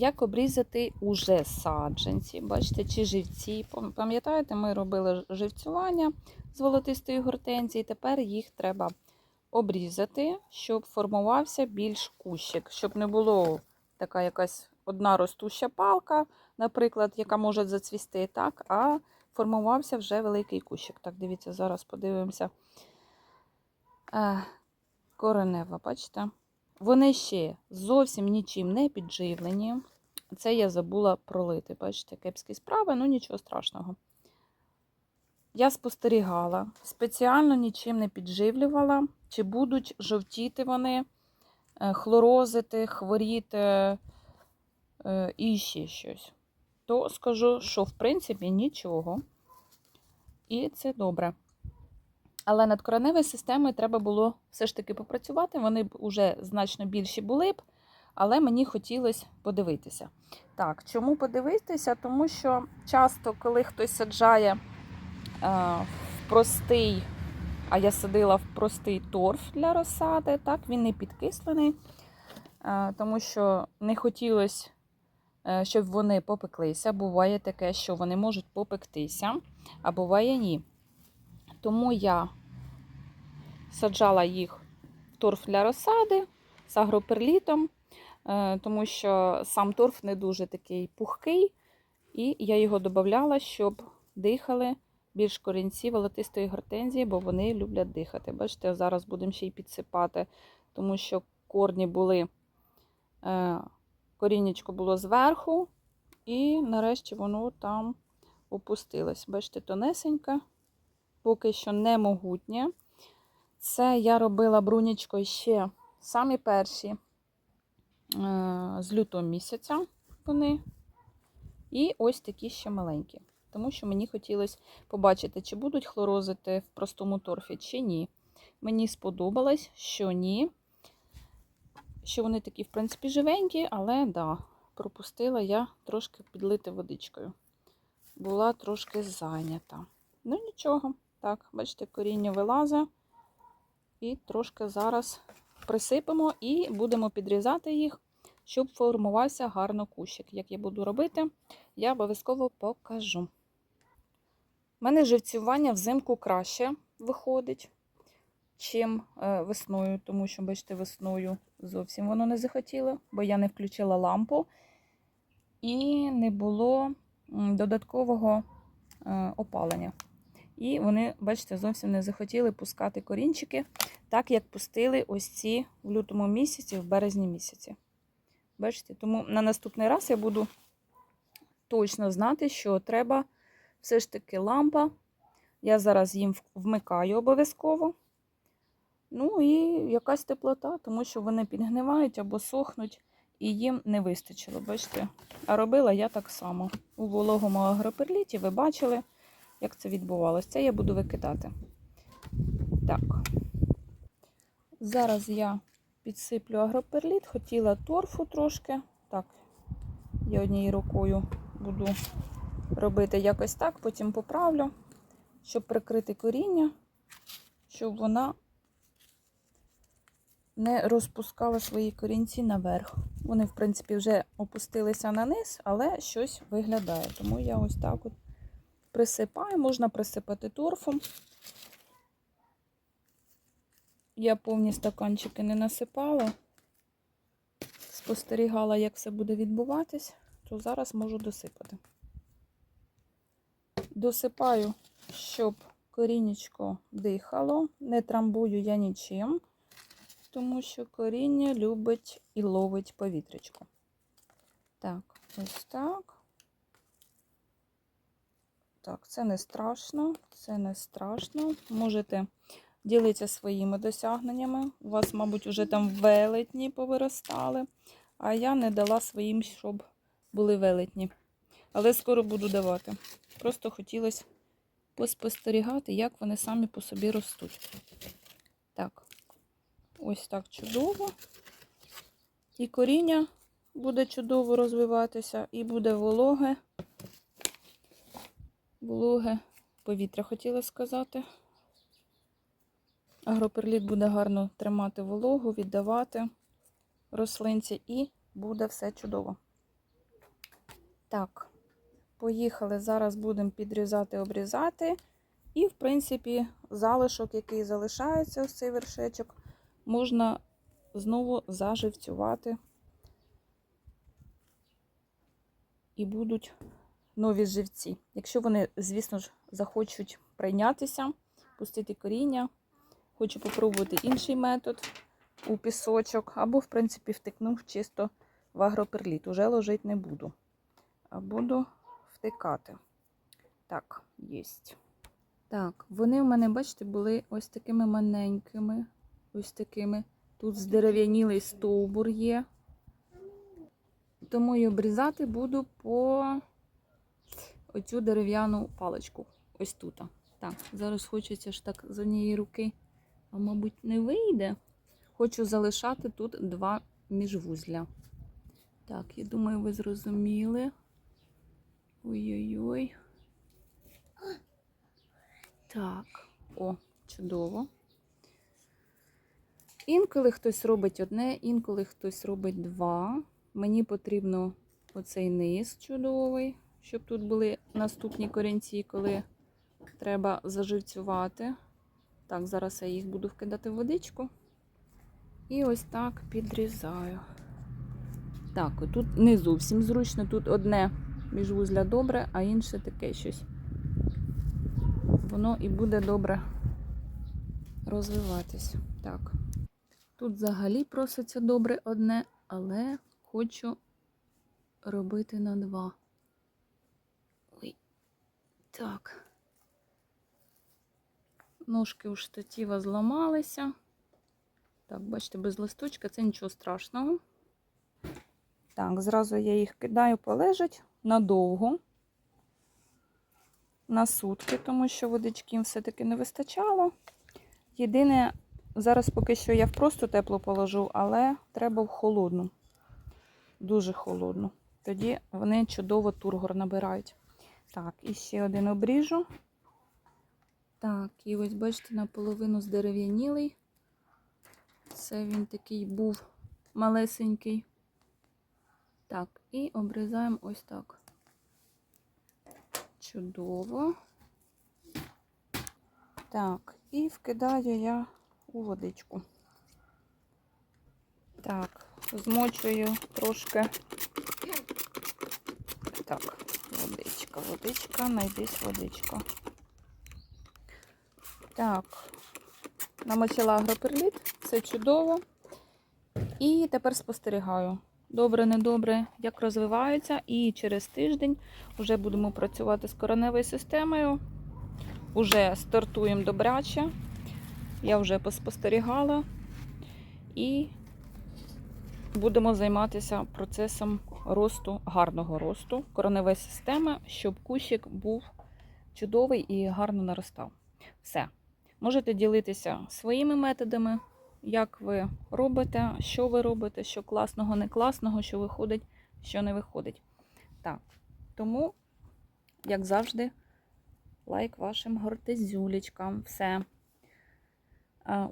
як обрізати уже саджанці. Бачите, чи живці. Пам'ятаєте, ми робили живцювання з золотистої гортензії. Тепер їх треба обрізати, щоб формувався більш кущик, щоб не було така якась одна ростуща палка, наприклад, яка може зацвісти так, а формувався вже великий кущик. Так, дивіться, зараз подивимося. Е, коренева, бачите? Вони ще зовсім нічим не підживлені. Це я забула пролити. Бачите, кепські справи, ну нічого страшного. Я спостерігала, спеціально нічим не підживлювала, чи будуть жовтіти вони, е, хлорозити, хворіти е, і ще щось. То скажу, що в принципі нічого. І це добре. Але над кореневою системою треба було все ж таки попрацювати. Вони б уже значно більші були б, але мені хотілося подивитися. Так, чому подивитися? Тому що часто, коли хтось саджає е, в простий, а я садила в простий торф для розсади, так, він не підкислений, е, тому що не хотілося, е, щоб вони попеклися. Буває таке, що вони можуть попектися, а буває ні. Тому я саджала їх в торф для розсади з агроперлітом, е, тому що сам торф не дуже такий пухкий, і я його додавала, щоб дихали більш корінці волотистої гортензії, бо вони люблять дихати. Бачите, зараз будемо ще й підсипати, тому що корні були, е, коріннячко було зверху, і нарешті воно там опустилось. Бачите, тонесеньке, поки що не могутнє. Це я робила брунічкою ще самі перші е, з лютого місяця вони. І ось такі ще маленькі. Тому що мені хотілося побачити, чи будуть хлорозити в простому торфі, чи ні. Мені сподобалось, що ні. Що вони такі, в принципі, живенькі, але да, пропустила я трошки підлити водичкою. Була трошки зайнята. Ну, нічого. Так, бачите, коріння вилазить. І трошки зараз присипемо і будемо підрізати їх, щоб формувався гарно кущик. Як я буду робити, я обов'язково покажу. У мене живцювання взимку краще виходить, чим е, весною, тому що, бачите, весною зовсім воно не захотіло, бо я не включила лампу і не було додаткового е, опалення. І вони, бачите, зовсім не захотіли пускати корінчики, так як пустили ось ці в лютому місяці, в березні місяці. Бачите, тому на наступний раз я буду точно знати, що треба все ж таки лампа. Я зараз їм вмикаю обов'язково. Ну і якась теплота, тому що вони підгнивають або сохнуть, і їм не вистачило. Бачите? А робила я так само. У вологому агроперліті ви бачили як це відбувалося. Це я буду викидати. Так. Зараз я підсиплю агроперліт, хотіла торфу трошки. Так, я однією рукою буду робити якось так, потім поправлю, щоб прикрити коріння, щоб вона не розпускала свої корінці наверх. Вони, в принципі, вже опустилися на низ, але щось виглядає. Тому я ось так от присипаю, можна присипати торфом. Я повні стаканчики не насипала, спостерігала, як все буде відбуватись, то зараз можу досипати. Досипаю, щоб корінечко дихало, не трамбую я нічим, тому що коріння любить і ловить повітрячко. Так, ось так. Так, це не страшно, це не страшно. Можете ділитися своїми досягненнями. У вас, мабуть, вже там велетні повиростали, а я не дала своїм, щоб були велетні. Але скоро буду давати. Просто хотілося поспостерігати, як вони самі по собі ростуть. Так, ось так чудово. І коріння буде чудово розвиватися, і буде вологе вологе повітря, хотіла сказати. Агроперліт буде гарно тримати вологу, віддавати рослинці і буде все чудово. Так, поїхали. Зараз будемо підрізати, обрізати. І, в принципі, залишок, який залишається, ось цей вершечок, можна знову заживцювати. І будуть нові живці. Якщо вони, звісно ж, захочуть прийнятися, пустити коріння, хочу попробувати інший метод у пісочок, або, в принципі, втикнув чисто в агроперліт. Уже ложити не буду, а буду втикати. Так, єсть. Так, вони в мене, бачите, були ось такими маленькими, ось такими. Тут здерев'янілий стовбур є. Тому і обрізати буду по оцю дерев'яну паличку. Ось тут. Так, зараз хочеться ж так з однієї руки, а мабуть, не вийде. Хочу залишати тут два міжвузля. Так, я думаю, ви зрозуміли. Ой-ой-ой. Так, о, чудово. Інколи хтось робить одне, інколи хтось робить два. Мені потрібно оцей низ чудовий, щоб тут були наступні корінці, коли треба заживцювати. Так, зараз я їх буду вкидати в водичку. І ось так підрізаю. Так, тут не зовсім зручно, тут одне міжвузля добре, а інше таке щось. Воно і буде добре розвиватись. Так. Тут взагалі проситься добре одне, але хочу робити на два. Так. Ножки у штатива зламалися. Так, бачите, без листочка це нічого страшного. Так, зразу я їх кидаю, полежать надовго, на сутки, тому що водички їм все-таки не вистачало. Єдине, зараз поки що я в просто теплу положу, але треба в холодну. Дуже холодну. Тоді вони чудово тургор набирають. Так, і ще один обріжу. Так, і ось бачите, наполовину здерев'янілий. Це він такий був малесенький. Так, і обрізаємо ось так. Чудово. Так, і вкидаю я у водичку. Так, змочую трошки. Так, водичка, водичка, найдись водичка. Так, намочила агроперліт, все чудово. І тепер спостерігаю. Добре, недобре, як розвиваються. І через тиждень вже будемо працювати з кореневою системою. Уже стартуємо добряче. Я вже поспостерігала. І будемо займатися процесом росту, гарного росту кореневої системи, щоб кущик був чудовий і гарно наростав. Все. Можете ділитися своїми методами, як ви робите, що ви робите, що класного, не класного, що виходить, що не виходить. Так, тому, як завжди, лайк вашим гортезюлечкам. Все. А,